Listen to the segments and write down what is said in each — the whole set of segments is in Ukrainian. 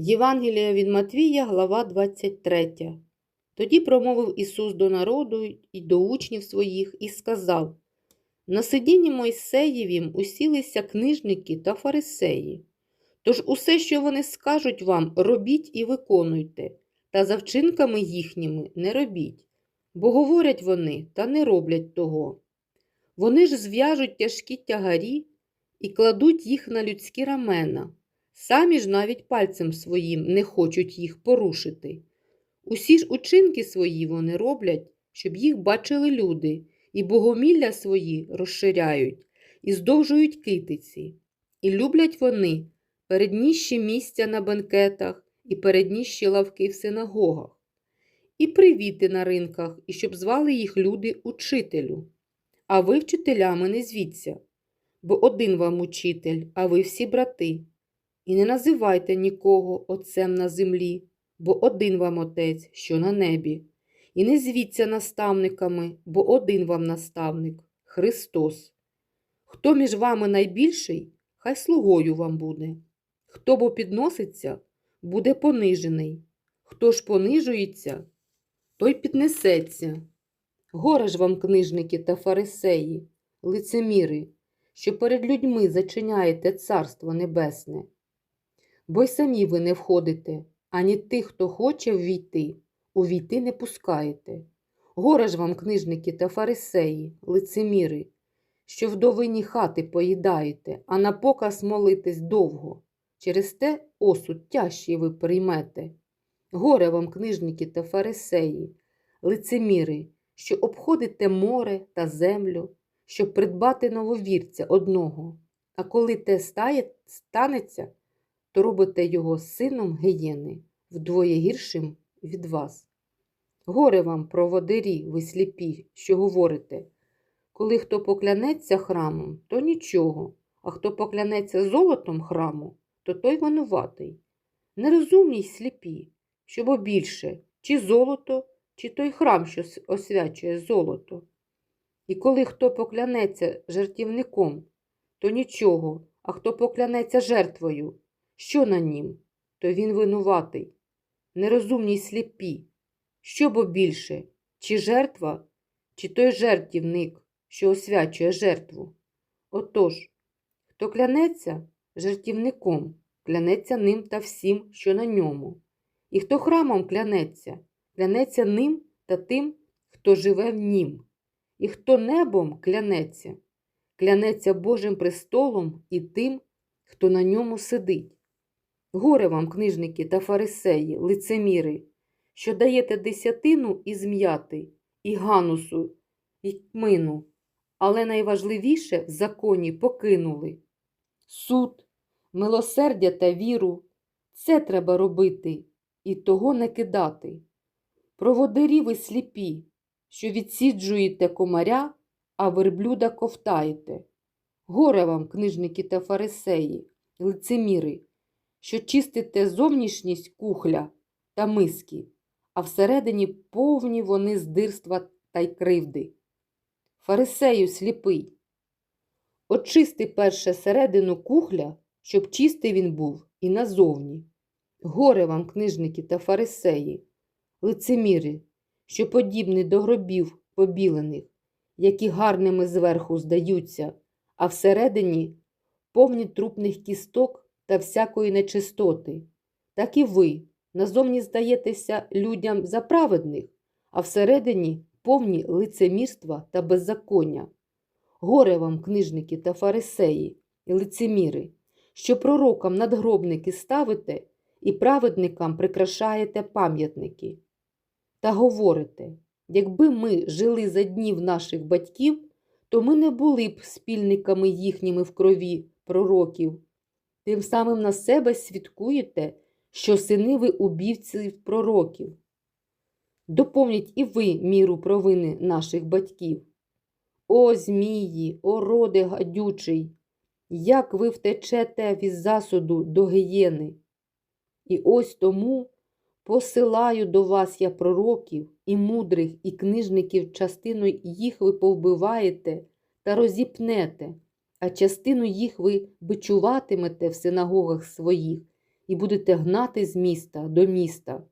Євангелія від Матвія, глава 23. Тоді промовив Ісус до народу і до учнів своїх і сказав: На сидінні Мойсеєвім усілися книжники та фарисеї. Тож усе, що вони скажуть вам, робіть і виконуйте, та за вчинками їхніми не робіть, бо говорять вони та не роблять того. Вони ж зв'яжуть тяжкі тягарі і кладуть їх на людські рамена. Самі ж навіть пальцем своїм не хочуть їх порушити. Усі ж учинки свої вони роблять, щоб їх бачили люди, і богомілля свої розширяють, і здовжують китиці. І люблять вони передніщі місця на бенкетах і передніщі лавки в синагогах, і привіти на ринках, і щоб звали їх люди учителю. А ви вчителями не звіться, бо один вам учитель, а ви всі брати. І не називайте нікого отцем на землі, бо один вам отець, що на небі. І не звіться наставниками, бо один вам наставник Христос. Хто між вами найбільший, хай слугою вам буде. Хто бо підноситься, буде понижений. Хто ж понижується, той піднесеться. Горе ж вам, книжники та фарисеї, лицеміри, що перед людьми зачиняєте Царство Небесне. Бо й самі ви не входите, ані тих, хто хоче ввійти, увійти не пускаєте. Горе ж вам, книжники та фарисеї, лицеміри, що вдовині хати поїдаєте, а на показ молитесь довго. Через те осуд тяжчий ви приймете. Горе вам, книжники та фарисеї, лицеміри, що обходите море та землю, щоб придбати нововірця одного, а коли те стає, станеться, то робите його сином гієни, вдвоє гіршим від вас. Горе вам, проводирі, ви сліпі, що говорите. Коли хто поклянеться храмом, то нічого, а хто поклянеться золотом храму, то той винуватий. Нерозумні й сліпі, що більше, чи золото, чи той храм, що освячує золото. І коли хто поклянеться жертівником, то нічого, а хто поклянеться жертвою, що на нім, то він винуватий. Нерозумні й сліпі, що бо більше, чи жертва, чи той жертівник, що освячує жертву. Отож, хто клянеться жертівником, клянеться ним та всім, що на ньому. І хто храмом клянеться, клянеться ним та тим, хто живе в нім. І хто небом клянеться, клянеться Божим престолом і тим, хто на ньому сидить. Горе вам, книжники та фарисеї, лицеміри, що даєте десятину із м'яти, і ганусу, і кмину, але найважливіше в законі покинули. Суд, милосердя та віру це треба робити і того не кидати. Проводирі ви сліпі, що відсіджуєте комаря, а верблюда ковтаєте. Горе вам, книжники та фарисеї, лицеміри, що чистите зовнішність кухля та миски, а всередині повні вони здирства та й кривди. Фарисею сліпий. Очисти перше середину кухля, щоб чистий він був і назовні. Горе вам, книжники та фарисеї, лицеміри, що подібні до гробів побілених, які гарними зверху здаються, а всередині повні трупних кісток та всякої нечистоти. Так і ви назовні здаєтеся людям за праведних, а всередині повні лицемірства та беззаконня. Горе вам, книжники та фарисеї, і лицеміри, що пророкам надгробники ставите і праведникам прикрашаєте пам'ятники. Та говорите, якби ми жили за днів наших батьків, то ми не були б спільниками їхніми в крові пророків. Тим самим на себе свідкуєте, що сини ви убівців пророків. Доповніть і ви міру провини наших батьків. О, змії, о роде гадючий, як ви втечете від засуду до гієни. І ось тому посилаю до вас я пророків і мудрих, і книжників, частину їх ви повбиваєте та розіпнете, а частину їх ви бичуватимете в синагогах своїх і будете гнати з міста до міста,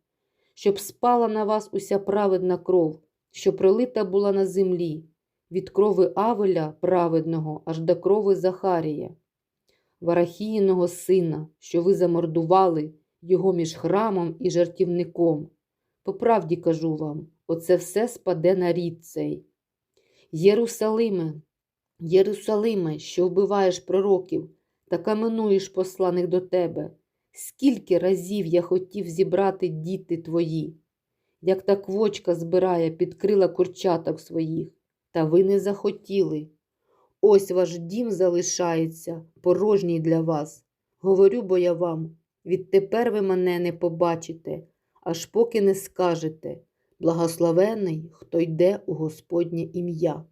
щоб спала на вас уся праведна кров, що пролита була на землі, від крови Авеля праведного аж до крови Захарія, Варахіїного сина, що ви замордували його між храмом і жартівником. По правді кажу вам, оце все спаде на рід цей. Єрусалиме, Єрусалиме, що вбиваєш пророків та каменуєш посланих до тебе, скільки разів я хотів зібрати діти твої, як та квочка збирає під крила курчаток своїх, та ви не захотіли. Ось ваш дім залишається порожній для вас. Говорю бо я вам, відтепер ви мене не побачите, аж поки не скажете, благословений, хто йде у Господнє ім'я.